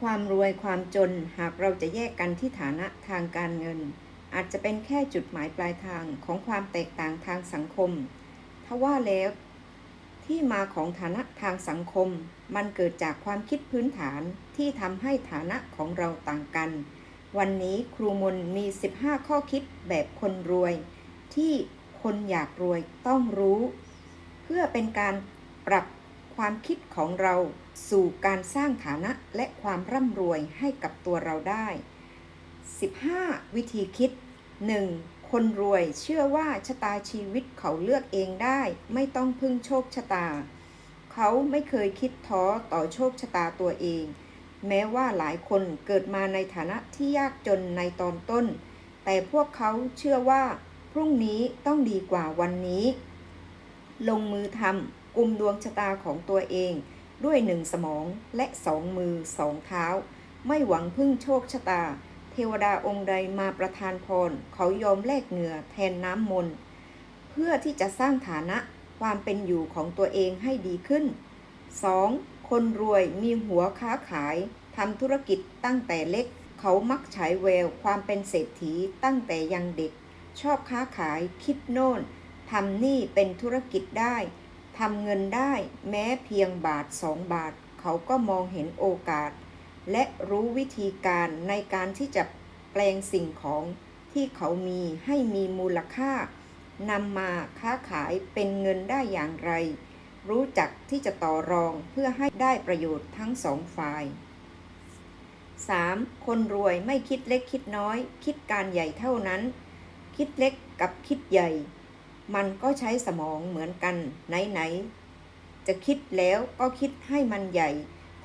ความรวยความจนหากเราจะแยกกันที่ฐานะทางการเงิน อาจจะเป็นแค่จุดหมายปลายทางของความแตกต่างทางสังคมทว่าแล้วที่มาของฐานะทางสังคม มันเกิดจากความคิดพื้นฐานที่ทำให้ฐานะของเราต่างกัน วันนี้ครูมนมี 15 ข้อคิดแบบคนรวย ที่คนอยากรวยต้องรู้ เพื่อเป็นการปรับ ความคิดของเราสู่การสร้างฐานะและความร่ำรวยให้กับตัวเราได้ 15 วิธีคิด 1. คนรวยเชื่อว่าชะตาชีวิตเขาเลือกเองได้ ไม่ต้องพึ่งโชคชะตา เขาไม่เคยคิดท้อต่อโชคชะตาตัวเอง แม้ว่าหลายคนเกิดมาในฐานะที่ยากจนในตอนต้น แต่พวกเขาเชื่อว่า พรุ่งนี้ต้องดีกว่าวันนี้ ลงมือทำ กุมดวงชะตาของตัวเอง ด้วยหนึ่งสมองและสองมือสองเท้า ไม่หวังพึ่งโชคชะตา เทวดาองค์ใดมาประทานพร เขายอมแลกเหงื่อแทนน้ำมนต์เพื่อที่จะสร้างฐานะความเป็นอยู่ของตัวเองให้ดีขึ้น 2. คนรวยมีหัวค้าขายทำธุรกิจตั้งแต่เล็ก เขามักฉายแววความเป็นเศรษฐีตั้งแต่ยังเด็ก ชอบค้าขายคิดโน่นทำนี่เป็นธุรกิจได้ ทำเงินได้แม้เพียงบาทสองบาท เขาก็มองเห็นโอกาส และรู้วิธีการในการที่จะแปลงสิ่งของที่เขามีให้มีมูลค่านำมาค้าขายเป็นเงินได้อย่างไร รู้จักที่จะต่อรองเพื่อให้ได้ประโยชน์ทั้งสองฝ่าย 3. คนรวยไม่คิดเล็กคิดน้อย คิดการใหญ่เท่านั้น คิดเล็กกับคิดใหญ่ มันก็ใช้สมองเหมือนกันไหนๆจะคิดแล้วก็คิดให้มันใหญ่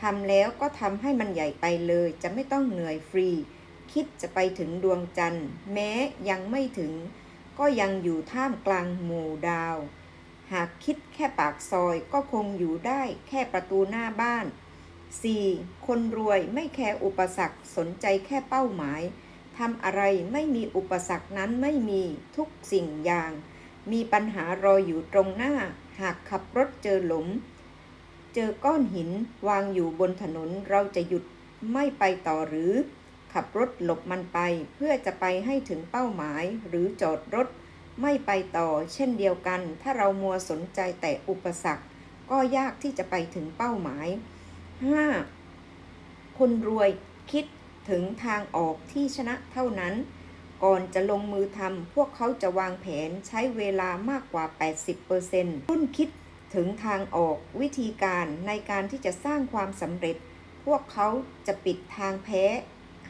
ทำแล้วก็ทำให้มันใหญ่ไปเลย จะไม่ต้องเหนื่อยฟรี คิดจะไปถึงดวงจันทร์ แม้ยังไม่ถึง ก็ยังอยู่ท่ามกลางหมู่ดาว หากคิดแค่ปากซอยก็คงอยู่ได้แค่ประตูหน้าบ้าน 4. คนรวยไม่แคร์อุปสรรคสนใจแค่เป้าหมายทำอะไรไม่มีอุปสรรคนั้นไม่มีทุกสิ่งอย่าง มีปัญหารออยู่ตรงหน้า หากขับรถเจอหลุม เจอก้อนหินวางอยู่บนถนนเราจะหยุดไม่ไปต่อหรือ ขับรถหลบมันไปเพื่อจะไปให้ถึงเป้าหมายหรือจอดรถไม่ไปต่อ เช่นเดียวกัน ถ้าเรามัวสนใจแต่อุปสรรค ก็ยากที่จะไปถึงเป้าหมาย 5. คนรวยคิดถึงทางออกที่ชนะเท่านั้น ก่อนจะลงมือทำพวกเขาจะวางแผนใช้เวลามากกว่า 80%รุ่นคิดถึงทางออกวิธีการในการที่จะสร้างความสำเร็จ พวกเขาจะปิดทางแพ้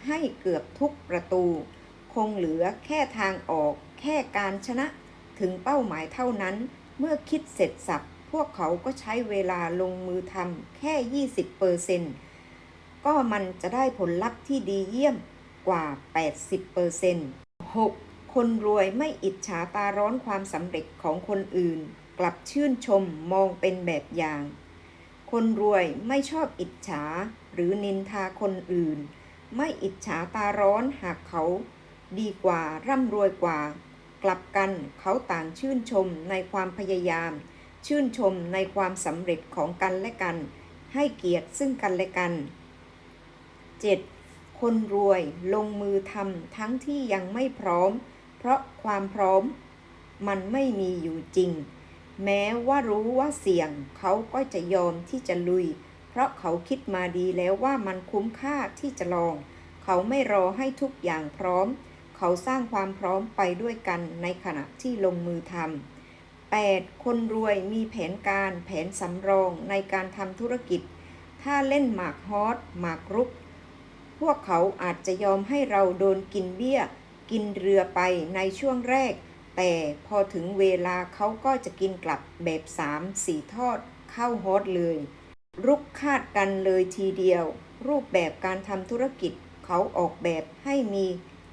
ให้เกือบทุกประตู คงเหลือแค่ทางออก แค่การชนะถึงเป้าหมายเท่านั้น เมื่อคิดเสร็จสับพวกเขาก็ใช้เวลาลงมือทำแค่ 20%ก็มันจะได้ผลลัพธ์ที่ดีเยี่ยม กว่า 80% 6. คนรวยไม่อิจฉาตาร้อนความสำเร็จของคนอื่น กลับชื่นชมมองเป็นแบบอย่าง คนรวยไม่ชอบอิจฉาหรือนินทาคนอื่น ไม่อิจฉาตาร้อนหากเขาดีกว่าร่ำรวยกว่า กลับกันเขาต่างชื่นชมในความพยายาม ชื่นชมในความสำเร็จของกันและกัน ให้เกียรติซึ่งกันและกัน 7. คนรวยลงมือทำทั้งที่ยังไม่พร้อม เพราะความพร้อมมันไม่มีอยู่จริง แม้ว่ารู้ว่าเสี่ยงเขาก็จะยอมที่จะลุย เพราะเขาคิดมาดีแล้วว่ามันคุ้มค่าที่จะลอง เขาไม่รอให้ทุกอย่างพร้อม เขาสร้างความพร้อมไปด้วยกันในขณะที่ลงมือทำ 8. คนรวยมีแผนการแผนสำรองในการทำธุรกิจ ถ้าเล่นหมากฮอตหมากรุก วกเขาอาจจะยอมให้เราโดนกินเบี้ย กินเรือไปในช่วงแรก แต่พอถึงเวลาเขาก็จะกินกลับแบบสามสี่ทอดเข้าฮอตเลย รุกคาดกันเลยทีเดียว รูปแบบการทำธุรกิจเขาออกแบบให้มี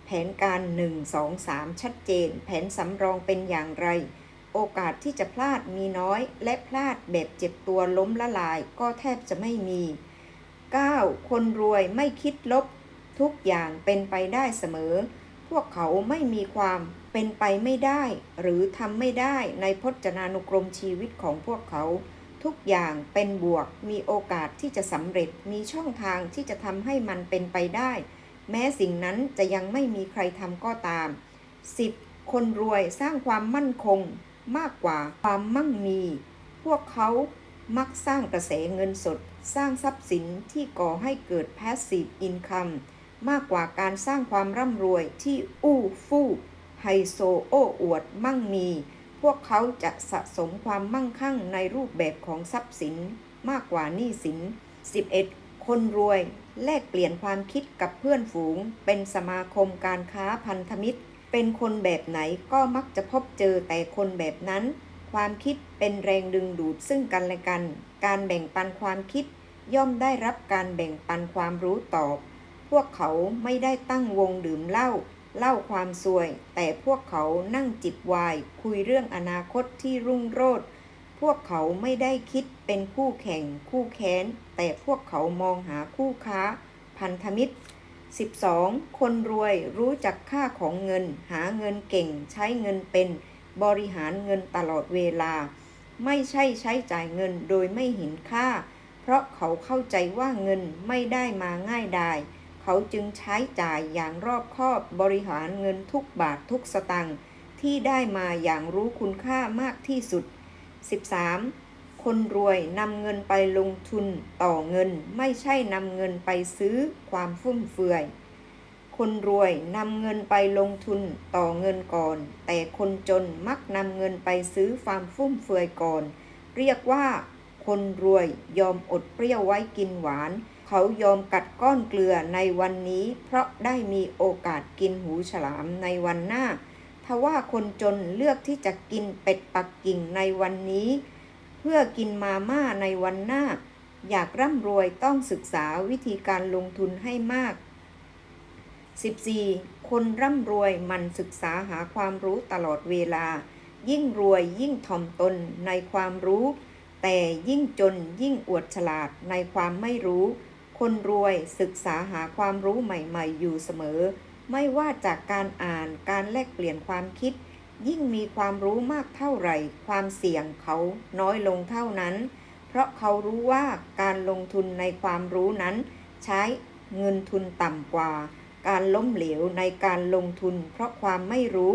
แผนการ 1 2 3 ชัดเจน แผนสำรองเป็นอย่างไร โอกาสที่จะพลาดมีน้อย และพลาดแบบเจ็บตัวล้มละลายก็แทบจะไม่มี 9. คนรวยไม่คิดลบ ทุกอย่างเป็นไปได้เสมอ พวกเขาไม่มีความเป็นไปไม่ได้ หรือทำไม่ได้ในพจนานุกรมชีวิตของพวกเขา ทุกอย่างเป็นบวก มีโอกาสที่จะสำเร็จ มีช่องทางที่จะทำให้มันเป็นไปได้ แม้สิ่งนั้นจะยังไม่มีใครทำก็ตาม 10. คนรวยสร้างความมั่นคงมากกว่าความมั่งมี พวกเขามักสร้างกระแสเงินสด สร้างทรัพย์สินที่ก่อให้เกิด passive income มากกว่าการสร้างความร่ำรวยที่อู้ฟู่ไฮโซโอ้อวดมั่งมี พวกเขาจะสะสมความมั่งคั่งในรูปแบบของทรัพย์สินมากกว่าหนี้สิน 11. คนรวย แลกเปลี่ยนความคิดกับเพื่อนฝูง เป็นสมาคมการค้าพันธมิตร เป็นคนแบบไหนก็มักจะพบเจอแต่คนแบบนั้น ความคิดเป็นแรงดึงดูดซึ่งกันและกัน การแบ่งปันความคิด ย่อมได้รับการแบ่งปันความรู้ตอบ พวกเขาไม่ได้ตั้งวงดื่มเหล้าเล่าความซวย แต่พวกเขานั่งจิบไวน์คุยเรื่องอนาคตที่รุ่งโรจน์พวกเขาไม่ได้คิดเป็นคู่แข่งคู่แค้น แต่พวกเขามองหาคู่ค้า พันธมิตร 12. คนรวยรู้จักค่าของเงิน หาเงินเก่งใช้เงินเป็น บริหารเงินตลอดเวลา ไม่ใช่ใช้จ่ายเงินโดยไม่เห็นค่า เพราะเขาเข้าใจว่าเงินไม่ได้มาง่ายดาย เขาจึงใช้จ่ายอย่างรอบคอบบริหารเงินทุกบาททุกสตังค์ที่ได้มาอย่างรู้คุณค่ามากที่สุด 13. คนรวยนำเงินไปลงทุนต่อเงิน ไม่ใช่นำเงินไปซื้อความฟุ่มเฟือย คนรวยนำเงินไปลงทุนต่อเงินก่อน แต่คนจนมักนำเงินไปซื้อความฟุ่มเฟือยก่อน เรียกว่า คนรวยยอมอดเปรี้ยวไว้กินหวาน เขายอมกัดก้อนเกลือในวันนี้ เพราะได้มีโอกาสกินหูฉลามในวันหน้าทว่าคนจนเลือกที่จะกินเป็ดปักกิ่งในวันนี้ เพื่อกินมาม่าในวันหน้า อยากร่ำรวยต้องศึกษาวิธีการลงทุนให้มาก 14. คนร่ำรวยมันศึกษาหาความรู้ตลอดเวลา ยิ่งรวยยิ่งถ่อมตนในความรู้ แต่ยิ่งจนยิ่งอวดฉลาดในความไม่รู้ คนรวยศึกษาหาความรู้ใหม่ๆ อยู่เสมอ ไม่ว่าจากการอ่านการแลกเปลี่ยนความคิด ยิ่งมีความรู้มากเท่าไหร่ ความเสี่ยงเขาน้อยลงเท่านั้น เพราะเขารู้ว่าการลงทุนในความรู้นั้น ใช้เงินทุนต่ำกว่า การล้มเหลวในการลงทุน เพราะความไม่รู้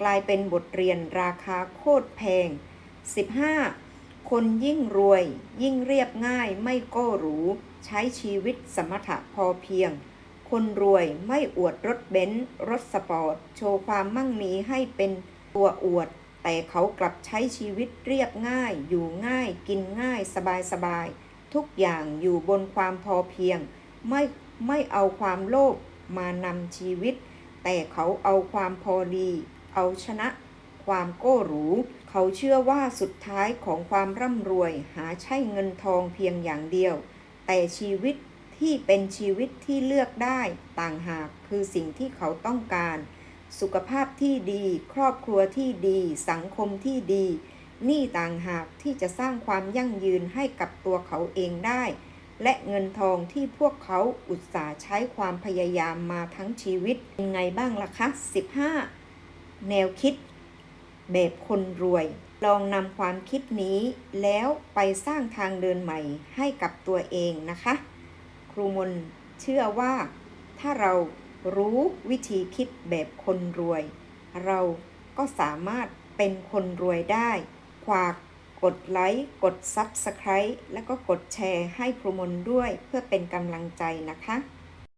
กลายเป็นบทเรียนราคาโคตรแพง 15. คนยิ่งรวย ยิ่งเรียบง่ายไม่โก้หรู ใช้ชีวิตสมถะพอเพียง คนรวยไม่อวดรถเบนซ์รถสปอร์ต โชว์ความมั่งมีให้เป็นตัวอวด แต่เขากลับใช้ชีวิตเรียบง่าย อยู่ง่าย กินง่ายสบายสบายทุกอย่างอยู่บนความพอเพียง ไม่ไม่เอาความโลภ มานำชีวิต แต่เขาเอาความพอดี เอาชนะ ความโก้หรู เขาเชื่อว่าสุดท้ายของความร่ำรวยหาใช่เงินทองเพียงอย่างเดียว แต่ชีวิตที่เป็นชีวิตที่เลือกได้ต่างหากคือสิ่งที่เขาต้องการ สุขภาพที่ดี ครอบครัวที่ดี สังคมที่ดี นี่ต่างหากที่จะสร้างความยั่งยืนให้กับตัวเขาเองได้ และเงินทองที่พวกเขาอุตส่าห์ใช้ความพยายามมาทั้งชีวิตเป็นไงบ้างล่ะคะ 15 แนวคิด แบบคนรวย ลองนำความคิดนี้แล้วไปสร้างทางเดินใหม่ให้กับตัวเองนะคะ ครูมนเชื่อว่า ถ้าเรารู้วิธีคิดแบบคนรวย เราก็สามารถเป็นคนรวยได้ฝาก กดไลค์ กด Subscribe แล้วก็กดแชร์ให้ครูมนด้วยเพื่อเป็นกำลังใจนะคะ